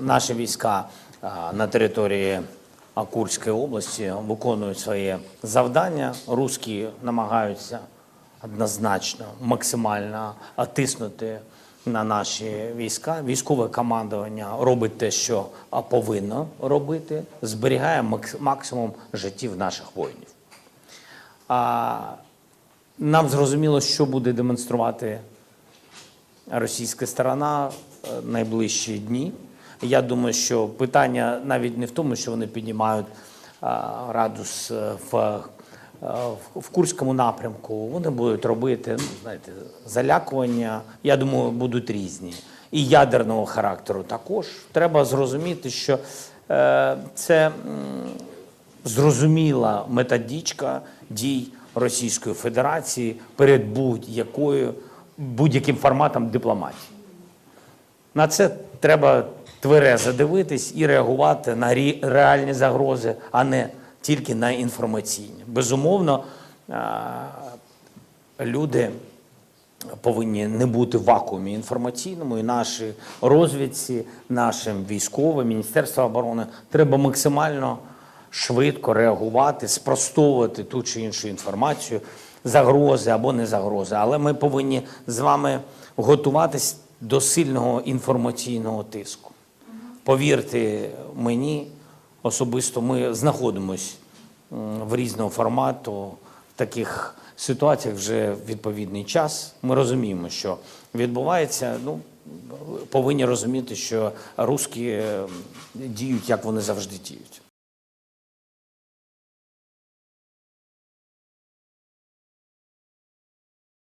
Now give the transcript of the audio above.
наші війська на території Курської області виконують своє завдання. Руські намагаються однозначно максимально тиснути на наші війська. Військове командування робить те, що повинно робити, зберігає максимум життів наших воїнів. Нам зрозуміло, що буде демонструвати російська сторона е, найближчі дні. Я думаю, що питання навіть не в тому, що вони піднімають а, градус е, в, е, в- в Курському напрямку. Вони будуть робити ну, знаєте, залякування. Я думаю, будуть різні. І ядерного характеру також. Треба зрозуміти, що е, це зрозуміла методичка дій Російської Федерації перед будь-якою будь-яким форматом дипломатії. На це треба тверезо дивитись і реагувати на реальні загрози, а не тільки на інформаційні. Безумовно, люди повинні не бути в вакуумі інформаційному, і нашій розвідці, нашим військовим, Міністерство оборони треба максимально швидко реагувати, спростовувати ту чи іншу інформацію, загрози або не загрози. Але ми повинні з вами готуватись до сильного інформаційного тиску. Повірте мені, особисто ми знаходимось в різного формату в таких ситуаціях вже відповідний час. Ми розуміємо, що відбувається. Ну повинні розуміти, що русські діють, як вони завжди діють.